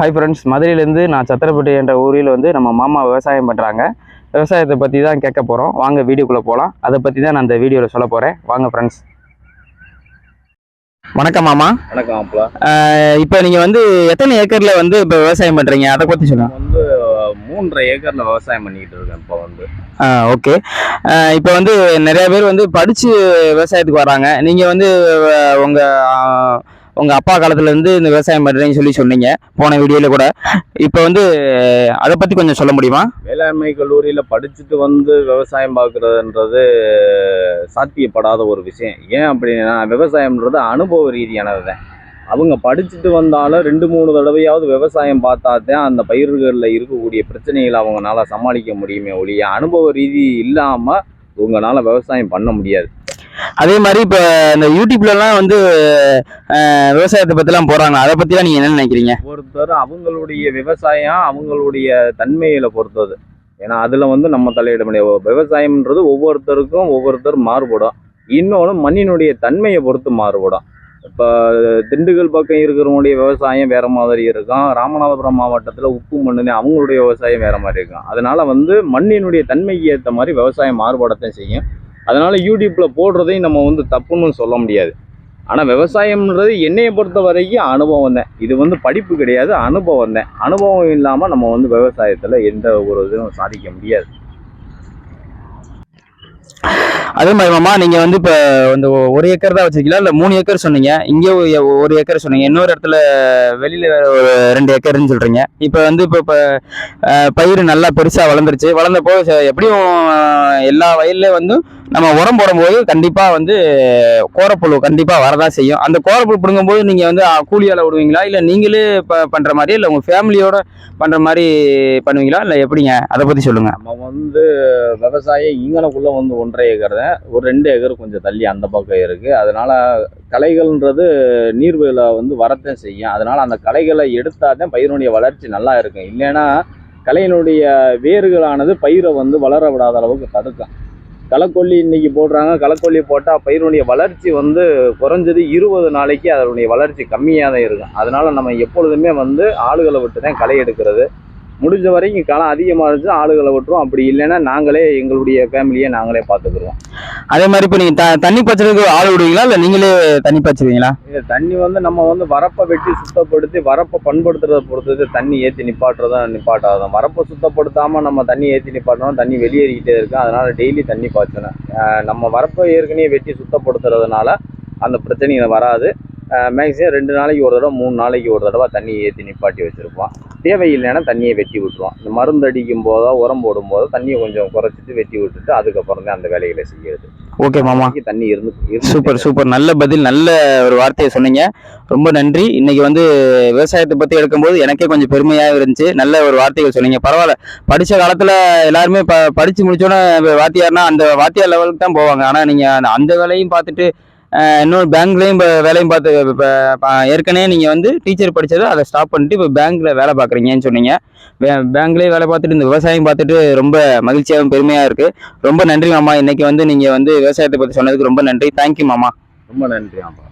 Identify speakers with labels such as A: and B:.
A: Hi friends மதுரையிலேருந்து நான் சத்திரப்பட்டி என்ற ஊரில் வந்து நம்ம மாமா விவசாயம் பண்ணுறாங்க விவசாயத்தை பற்றி தான் கேட்க போகிறோம் வாங்க வீடியோக்குள்ளே போகலாம் அதை பற்றி தான் நான் இந்த வீடியோவில் சொல்ல போகிறேன் வாங்க ஃப்ரெண்ட்ஸ் வணக்கம் மாமா.
B: வணக்கம்
A: இப்போ நீங்கள் வந்து எத்தனை ஏக்கரில் வந்து இப்போ விவசாயம் பண்ணுறீங்க அதை பற்றி சொல்லுங்கள்
B: வந்து மூன்றரை ஏக்கர்ல விவசாயம் பண்ணிக்கிட்டு இருக்கேன் இப்போ வந்து.
A: ஓகே. இப்போ வந்து நிறைய பேர் வந்து படித்து விவசாயத்துக்கு வராங்க. நீங்கள் வந்து உங்கள் உங்கள் அப்பா காலத்துலேருந்து இந்த விவசாயம் பண்ணுறீங்கன்னு சொல்லி சொன்னீங்க. போன வீடியோவில் கூட. இப்போ வந்து அதை பற்றி கொஞ்சம் சொல்ல முடியுமா?
B: வேளாண்மை கல்லூரியில் படிச்சுட்டு வந்து விவசாயம் பார்க்குறதுன்றது சாத்தியப்படாத ஒரு விஷயம். ஏன் அப்படின்னா விவசாயம்ன்றது அனுபவ ரீதியானது தான் அவங்க படிச்சுட்டு வந்தாலும் ரெண்டு மூணு தடவையாவது விவசாயம் பார்த்தா தான் அந்த பயிர்களில் இருக்கக்கூடிய பிரச்சனைகளை அவங்களால சமாளிக்க முடியுமே ஒழிய அனுபவ ரீதி இல்லாமல் உங்களால் விவசாயம் பண்ண முடியாது.
A: அதே மாதிரி இப்போ இந்த யூடியூப்லலாம் வந்து விவசாயத்தை பற்றிலாம் போகிறாங்க அதை பற்றிலாம் நீங்கள் என்ன நினைக்கிறீங்க?
B: ஒருத்தர் அவங்களுடைய விவசாயம் அவங்களுடைய தன்மையில பொறுத்தது. ஏன்னா அதுல வந்து நம்ம தலையிட முடியாது. விவசாயம்ன்றது ஒவ்வொருத்தருக்கும் ஒவ்வொருத்தர் மாறுபடும். இன்னொன்று மண்ணினுடைய தன்மையை பொறுத்து மாறுபடும். இப்போ திண்டுக்கல் பக்கம் இருக்கிறவங்களுடைய விவசாயம் வேற மாதிரி இருக்கும். ராமநாதபுரம் மாவட்டத்தில் உப்பு மண்ணுன்னு அவங்களுடைய விவசாயம் வேற மாதிரி இருக்கும். அதனால வந்து மண்ணினுடைய தன்மைக்கு ஏற்ற மாதிரி விவசாயம் மாறுபடத்தான் செய்யும். அதனால் யூடியூப்பில் போடுறதையும் நம்ம வந்து தப்புன்னு சொல்ல முடியாது. ஆனால் விவசாயம்ன்றது என்னையை பொறுத்த வரைக்கும் அனுபவம் தான். இது வந்து படிப்பு கிடையாது அனுபவம் தான். அனுபவம் இல்லாமல் நம்ம வந்து விவசாயத்தில் எந்த ஒரு இதுவும் சாதிக்க முடியாது.
A: அதே மாதிரி மாமா நீங்கள் வந்து இப்போ வந்து ஒரு ஏக்கர் தான் வச்சிருக்கீங்களா? இல்லை மூணு ஏக்கர் சொன்னீங்க. இங்கே ஒரு ஏக்கர் சொன்னீங்க. இன்னொரு இடத்துல வெளியில் ஒரு ரெண்டு ஏக்கர்னு சொல்கிறீங்க இப்போ வந்து இப்போ இப்போ பயிர் நல்லா பெருசாக வளர்ந்துருச்சு. வளர்ந்தப்போ எப்படியும் எல்லா வயல்ல வந்து நம்ம உரம் போடும்போது கண்டிப்பாக வந்து கோரப்புழு கண்டிப்பாக வரதான் செய்யும். அந்த கோரப்புழு பிடுங்கும்போது நீங்கள் வந்து கூலியால் கூலி விடுவீங்களா? இல்லை நீங்களே இப்போ பண்ணுற மாதிரி இல்லை உங்கள் ஃபேமிலியோட பண்ணுற மாதிரி பண்ணுவீங்களா? இல்லை எப்படிங்க? அதை பற்றி சொல்லுங்கள்
B: நம்ம வந்து விவசாயம் இங்கனக்குள்ளே வந்து ஒன்றரை ஏக்கர் தான். ஒரு ரெண்டு ஏக்கர் கொஞ்சம் தள்ளி அந்த பக்கம் இருக்குது அதனால் களைகள்ன்றது நீர்வெளியில் வந்து வரத்தான் செய்யும். அதனால் அந்த களைகளை எடுத்தால் தான் பயிரினுடைய வளர்ச்சி நல்லா இருக்கும். இல்லைன்னா கலையினுடைய வேர்களானது பயிரை வந்து வளர விடாத அளவுக்கு தடுக்கும். களைக்கொல்லி இன்னைக்கு போடுறாங்க. களைக்கொல்லி போட்டால் பயிரினுடைய வளர்ச்சி வந்து குறைஞ்சது இருபது நாளைக்கு அதனுடைய வளர்ச்சி கம்மியாக தான் இருக்கும். அதனால் நம்ம எப்பொழுதுமே வந்து ஆளுகளை விட்டு தான் களை எடுக்கிறது. முடிஞ்ச வரைக்கும் களம் அதிகமாக இருந்துச்சு ஆளுகளை விட்டுரும் அப்படி இல்லைன்னா நாங்களே எங்களுடைய ஃபேமிலியை நாங்களே பார்த்துக்குருவோம்.
A: அதே மாதிரி இப்போ நீங்கள் த தண்ணி பச்சுறதுக்கு ஆள் விடுவீங்களா? இல்லை நீங்களே தண்ணி பச்சுவீங்களா
B: இது தண்ணி வந்து நம்ம வந்து வரப்பை வெட்டி சுத்தப்படுத்தி வரப்பை பண்படுத்துறத பொறுத்தது தண்ணி ஏற்றி நிப்பாட்டுறதா நிப்பாட்டாதான் வரப்பை சுத்தப்படுத்தாமல் நம்ம தண்ணி ஏற்றி நிப்பாட்டணும். தண்ணி வெளியேறிக்கிட்டே இருக்கு. அதனால டெய்லி தண்ணி பாய்ச்சணும். நம்ம வரப்பை ஏற்கனவே வெட்டி சுத்தப்படுத்துறதுனால அந்த பிரச்சனைகள் வராது. மேக்ஸிமம் ரெண்டு நாளைக்கு ஒரு தடவை மூணு நாளைக்கு ஒரு தடவை தண்ணி ஏற்றி நிப்பாட்டி வச்சுருப்போம். தேவையில்லைன்னா தண்ணியை வெட்டி விட்டுருவோம் இந்த மருந்து அடிக்கும் போதோ உரம் போடும் போதோ தண்ணியை கொஞ்சம் குறைச்சிட்டு வெட்டி விட்டுட்டு அதுக்கப்புறம் தான் அந்த வேலைகளை செய்யறது.
A: ஓகே மாமா.
B: தண்ணி இருந்து
A: சூப்பர் சூப்பர். நல்ல பதில் நல்ல ஒரு வார்த்தையை சொன்னீங்க. ரொம்ப நன்றி. இன்னைக்கு வந்து விவசாயத்தை பத்தி எடுக்கும்போது எனக்கே கொஞ்சம் பெருமையாக இருந்துச்சு. நல்ல ஒரு வார்த்தைகள் சொன்னீங்க. பரவாயில்ல. படிச்ச காலத்துல எல்லாருமே ப படிச்சு முடிச்சோன்னே வாத்தியார்னா அந்த வாத்தியார் லெவலுக்கு தான் போவாங்க. ஆனா நீங்க அந்த- அந்த வேலையும் பார்த்துட்டு இன்னொரு பேங்க்லேயும் இப்போ வேலையும் பார்த்து இப்போ ஏற்கனவே நீங்கள் வந்து டீச்சர் படித்தது அதை ஸ்டாப் பண்ணிட்டு இப்போ பேங்க்கில் வேலை பார்க்குறீங்கன்னு சொன்னீங்க. பேங்க்லேயே வேலை பார்த்துட்டு இந்த விவசாயம் பார்த்துட்டு ரொம்ப மகிழ்ச்சியாகவும் பெருமையாக இருக்குது ரொம்ப நன்றி மாமா. இன்றைக்கி வந்து நீங்கள் வந்து விவசாயத்தை பற்றி சொன்னதுக்கு ரொம்ப நன்றி. தேங்க்யூ மாமா.
B: ரொம்ப நன்றி ஆமாம்